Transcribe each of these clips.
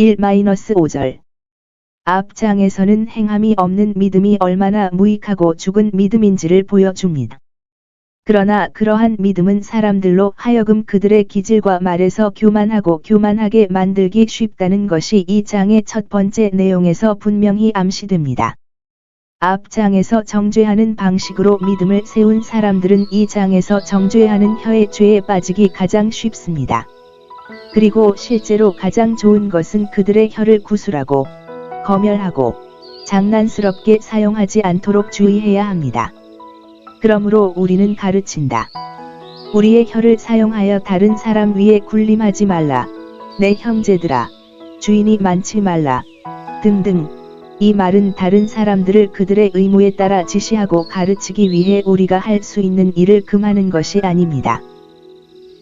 1-5절 앞장에서는 행함이 없는 믿음이 얼마나 무익하고 죽은 믿음인지를 보여줍니다. 그러나 그러한 믿음은 사람들로 하여금 그들의 기질과 말에서 교만하고 교만하게 만들기 쉽다는 것이 이 장의 첫 번째 내용에서 분명히 암시됩니다. 앞장에서 정죄하는 방식으로 믿음을 세운 사람들은 이 장에서 정죄하는 혀의 죄에 빠지기 가장 쉽습니다. 그리고 실제로 가장 좋은 것은 그들의 혀를 구술하고 검열하고 장난스럽게 사용하지 않도록 주의해야 합니다. 그러므로 우리는 가르친다. 우리의 혀를 사용하여 다른 사람 위에 군림하지 말라. 내 형제들아, 주인이 많지 말라. 등등. 이 말은 다른 사람들을 그들의 의무에 따라 지시하고 가르치기 위해 우리가 할 수 있는 일을 금하는 것이 아닙니다.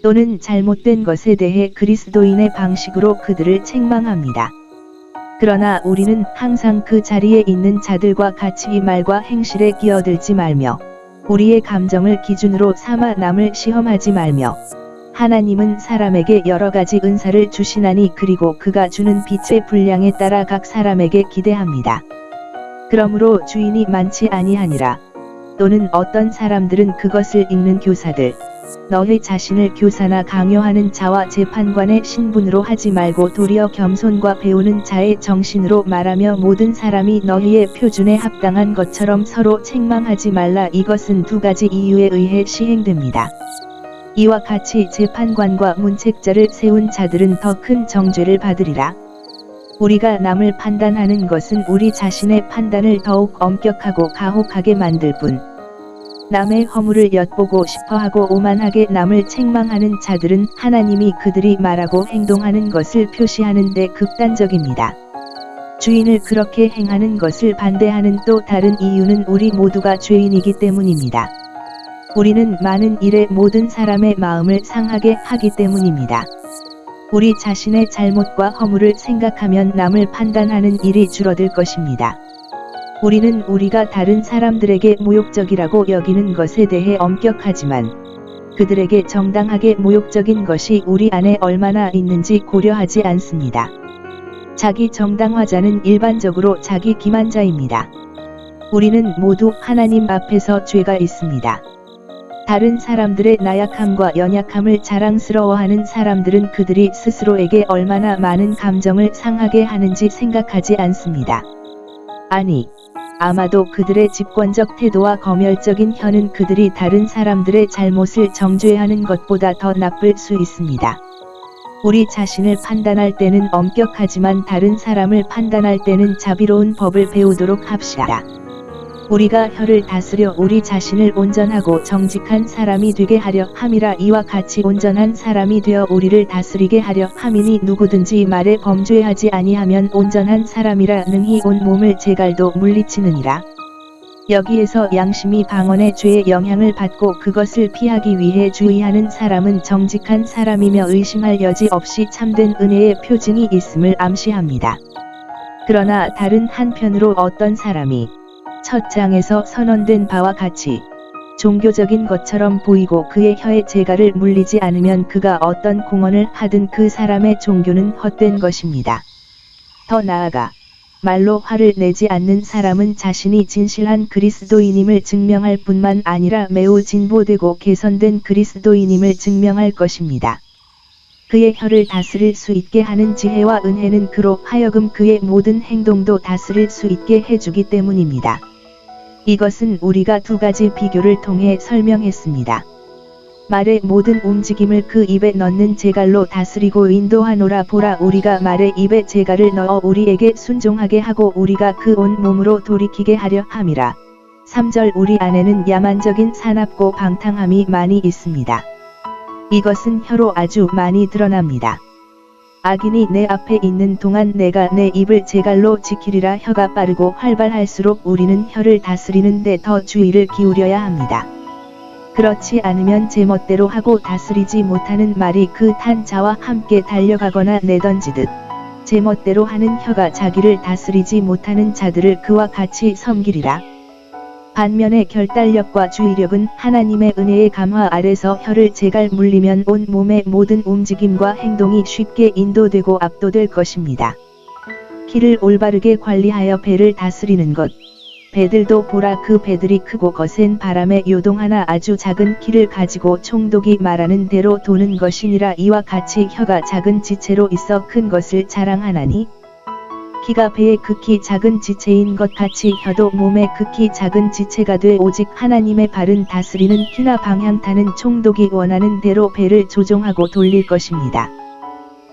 또는 잘못된 것에 대해 그리스도인의 방식으로 그들을 책망합니다. 그러나 우리는 항상 그 자리에 있는 자들과 같이 이 말과 행실에 끼어들지 말며 우리의 감정을 기준으로 삼아 남을 시험하지 말며 하나님은 사람에게 여러 가지 은사를 주시나니 그리고 그가 주는 빛의 분량에 따라 각 사람에게 기대합니다. 그러므로 주인이 많지 아니하니라. 또는 어떤 사람들은 그것을 읽는 교사들, 너희 자신을 교사나 강요하는 자와 재판관의 신분으로 하지 말고 도리어 겸손과 배우는 자의 정신으로 말하며 모든 사람이 너희의 표준에 합당한 것처럼 서로 책망하지 말라 이것은 두 가지 이유에 의해 시행됩니다. 이와 같이 재판관과 문책자를 세운 자들은 더 큰 정죄를 받으리라. 우리가 남을 판단하는 것은 우리 자신의 판단을 더욱 엄격하고 가혹하게 만들 뿐. 남의 허물을 엿보고 싶어하고 오만하게 남을 책망하는 자들은 하나님이 그들이 말하고 행동하는 것을 표시하는데 극단적입니다. 주인을 그렇게 행하는 것을 반대하는 또 다른 이유는 우리 모두가 죄인이기 때문입니다. 우리는 많은 일에 모든 사람의 마음을 상하게 하기 때문입니다. 우리 자신의 잘못과 허물을 생각하면 남을 판단하는 일이 줄어들 것입니다. 우리는 우리가 다른 사람들에게 모욕적이라고 여기는 것에 대해 엄격하지만 그들에게 정당하게 모욕적인 것이 우리 안에 얼마나 있는지 고려하지 않습니다. 자기 정당화자는 일반적으로 자기 기만자입니다. 우리는 모두 하나님 앞에서 죄가 있습니다. 다른 사람들의 나약함과 연약함을 자랑스러워하는 사람들은 그들이 스스로에게 얼마나 많은 감정을 상하게 하는지 생각하지 않습니다. 아니, 아마도 그들의 집권적 태도와 검열적인 혀는 그들이 다른 사람들의 잘못을 정죄하는 것보다 더 나쁠 수 있습니다. 우리 자신을 판단할 때는 엄격하지만 다른 사람을 판단할 때는 자비로운 법을 배우도록 합시다. 우리가 혀를 다스려 우리 자신을 온전하고 정직한 사람이 되게 하려 함이라 이와 같이 온전한 사람이 되어 우리를 다스리게 하려 함이니 누구든지 말에 범죄하지 아니하면 온전한 사람이라 능히 온 몸을 제갈도 물리치느니라. 여기에서 양심이 방언의 죄의 영향을 받고 그것을 피하기 위해 주의하는 사람은 정직한 사람이며 의심할 여지 없이 참된 은혜의 표징이 있음을 암시합니다. 그러나 다른 한편으로 어떤 사람이 첫 장에서 선언된 바와 같이 종교적인 것처럼 보이고 그의 혀에 재갈을 물리지 않으면 그가 어떤 공헌을 하든 그 사람의 종교는 헛된 것입니다. 더 나아가 말로 화를 내지 않는 사람은 자신이 진실한 그리스도인임을 증명할 뿐만 아니라 매우 진보되고 개선된 그리스도인임을 증명할 것입니다. 그의 혀를 다스릴 수 있게 하는 지혜와 은혜는 그로 하여금 그의 모든 행동도 다스릴 수 있게 해주기 때문입니다. 이것은 우리가 두 가지 비교를 통해 설명했습니다. 말의 모든 움직임을 그 입에 넣는 제갈로 다스리고 인도하노라 보라 우리가 말의 입에 제갈을 넣어 우리에게 순종하게 하고 우리가 그 온 몸으로 돌이키게 하려 함이라. 3절 우리 안에는 야만적인 사납고 방탕함이 많이 있습니다. 이것은 혀로 아주 많이 드러납니다. 악인이 내 앞에 있는 동안 내가 내 입을 제갈로 지키리라 혀가 빠르고 활발할수록 우리는 혀를 다스리는데 더 주의를 기울여야 합니다. 그렇지 않으면 제멋대로 하고 다스리지 못하는 말이 그 탄 자와 함께 달려가거나 내던지듯 제멋대로 하는 혀가 자기를 다스리지 못하는 자들을 그와 같이 섬기리라. 반면에 결단력과 주의력은 하나님의 은혜의 감화 아래서 혀를 제갈 물리면 온 몸의 모든 움직임과 행동이 쉽게 인도되고 압도될 것입니다. 키를 올바르게 관리하여 배를 다스리는 것. 배들도 보라 그 배들이 크고 거센 바람에 요동 하나 아주 작은 키를 가지고 총독이 말하는 대로 도는 것이니라 이와 같이 혀가 작은 지체로 있어 큰 것을 자랑하나니 키가 배의 극히 작은 지체인 것 같이 혀도 몸의 극히 작은 지체가 돼 오직 하나님의 발은 다스리는 키나 방향타는 총독이 원하는 대로 배를 조종하고 돌릴 것입니다.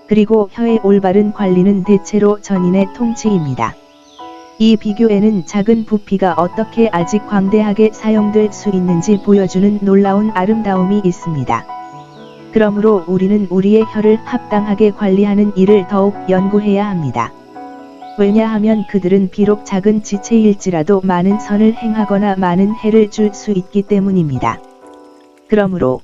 그리고 혀의 올바른 관리는 대체로 전인의 통치입니다. 이 비교에는 작은 부피가 어떻게 아직 광대하게 사용될 수 있는지 보여주는 놀라운 아름다움이 있습니다. 그러므로 우리는 우리의 혀를 합당하게 관리하는 일을 더욱 연구해야 합니다. 왜냐하면 그들은 비록 작은 지체일지라도 많은 선을 행하거나 많은 해를 줄 수 있기 때문입니다. 그러므로